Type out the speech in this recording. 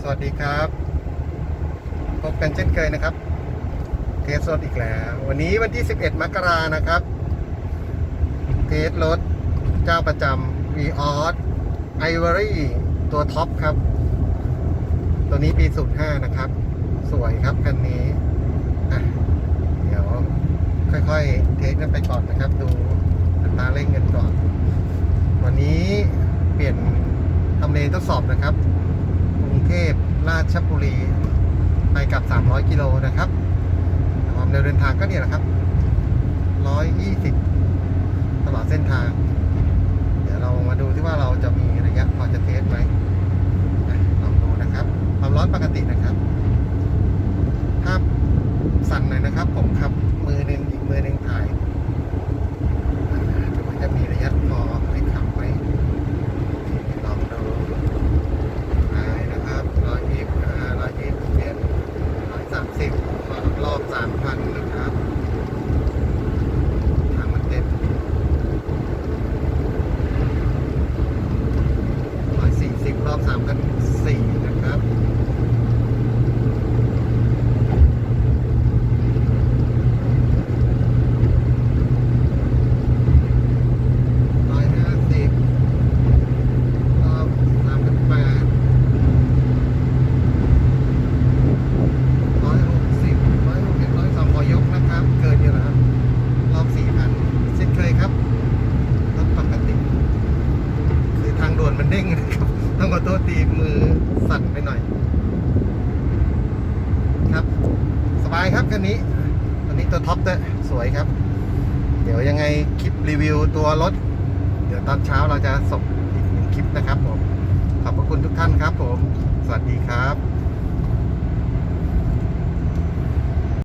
สวัสดีครับ พบกันเช่นเคยนะครับ เทสรถอีกแล้ว วันนี้วันที่ 11 มกรานะครับ เทสรถเจ้าประจำ v ีออสไอวอรี่ตัวท็อปครับ ตัวนี้ปี05นะครับ สวยครับคันนี้อะเดี๋ยวค่อยๆ เทสกันไปก่อนนะครับ ดูอัตราเร่งกันก่อน วันนี้เปลี่ยนำเลทดสอบนะครับ กรุงเทพราชบุรี ไปกับ 300 กิโลนะครับ ความเร็วเดินทางก็เนี่ยแหละครับ 120 ตลอดเส้นทาง เดี๋ยวเรามาดูที่ว่าเราจะมีระยะพอจะเทสไหมลองดูนะครับ ความร้อนปกตินะครับภาพสั่นหน่อยนะครับ ผมขับมือหนึ่งอีกมือหนึ่งถ่ายอ่าดูว่าจะมีระยะพอให้ขับไหมลองดู ไปนะครับร้อยยี่สิบห้าร้อยยี่สิบเจ็ดร้อยสามสิบรอบสามพันนะครับทางมันเต็มร้อยสี่สิบรอบสามพันสี่นะครับ ร้อยห้าสิบรอบสามพันแปด ร้อยหกสิบร้อยหกสิบร้อยสองพอยกนะครับ เกินอยู่แล้วครับ รอบสี่พันเช่นเคยครับรถปกติ คือทางด่ว นมันเด้งนะครับต้องขอโทษตีมือสั่นไปหน่อย ครับ สบายครับคันนี้ตันนี้ตัวท็อปด้วยสวยครับ เดี๋ยวยังไงคลิปรีวิวตัวรถ เดี๋ยวตอนเช้าเราจะส่งอีกหนึ่งคลิปนะครับผมขอบพระคุณทุกท่านครับผม สวัสดีครับ